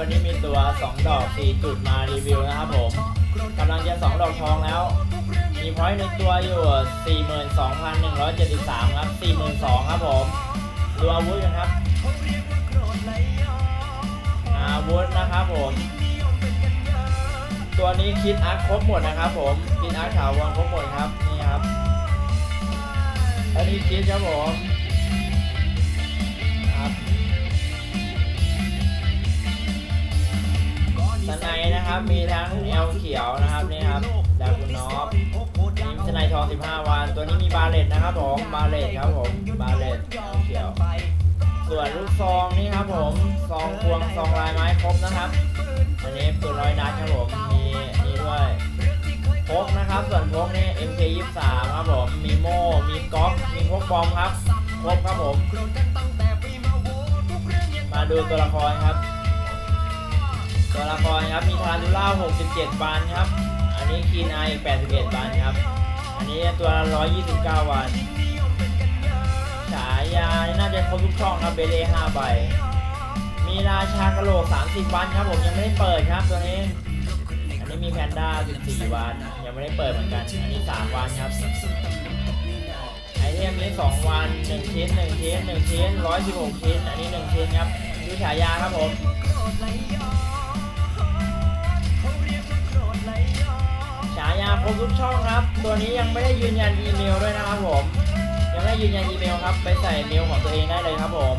วันนี้มีตัว 2 ดอก 4 จุดมารีวิวนะครับผมกำลังจะ 2 ดอกทองแล้ว มีพอยต์ในตัวอยู่ 42,173 ครับ 42,000ครับผมดูอาวุธกันครับอาวุธนะครับผม ตัวนี้คิดอาร์คครบหมดนะครับผมคิดอาร์คถาวรครบหมดครับนี่ครับอันนี้คิดครับผม สไนด์นะครับ มีทั้งแอลเขียวนะครับนี่ครับดากุนอฟมีสไนด์ทอง 15 วัน ตัวนี้มีบาเลตนะครับผมบาเลตครับผมบาเลตแอลเขียว ส่วนลูกซองนี่ครับผมซองพวงซองลายไม้ครบนะครับอันนี้ปืนร้อยนัดครับผมมีนี่ด้วยพกนะครับ ส่วนพกนี่ MK23 ครับผมมีโม่มีก๊อกมีพกบอมครับครบครับผม มาดูตัวละครครับ ตัวละครครับมีทารูล่า67 วันครับ อันนี้คีนไอ81 วันครับ อันนี้ตัวละ129 วัน ฉายา น่าจะครบทุกช่องครับเบเล่5ใบ มีราชากระโหลก 30 วันครับผมยังไม่ได้เปิดครับตัวนี้อันนี้มีแพนด้า 14 วัน ยังไม่ได้เปิดเหมือนกัน อันนี้ 3 วันครับ ไอเทมนี้ 2 วัน 1 ชิ้น 1 ชิ้น 1 ชิ้น 116 ชิ้น อันนี้ 1 ชิ้นครับดูฉายาครับผม กช่องครับ ตัวนี้ยังไม่ได้ยืนยันอีเมลด้วยนะครับผม ยังไม่ได้ยืนยันอีเมลครับ ไปใส่เมลของตัวเองได้เลยครับผม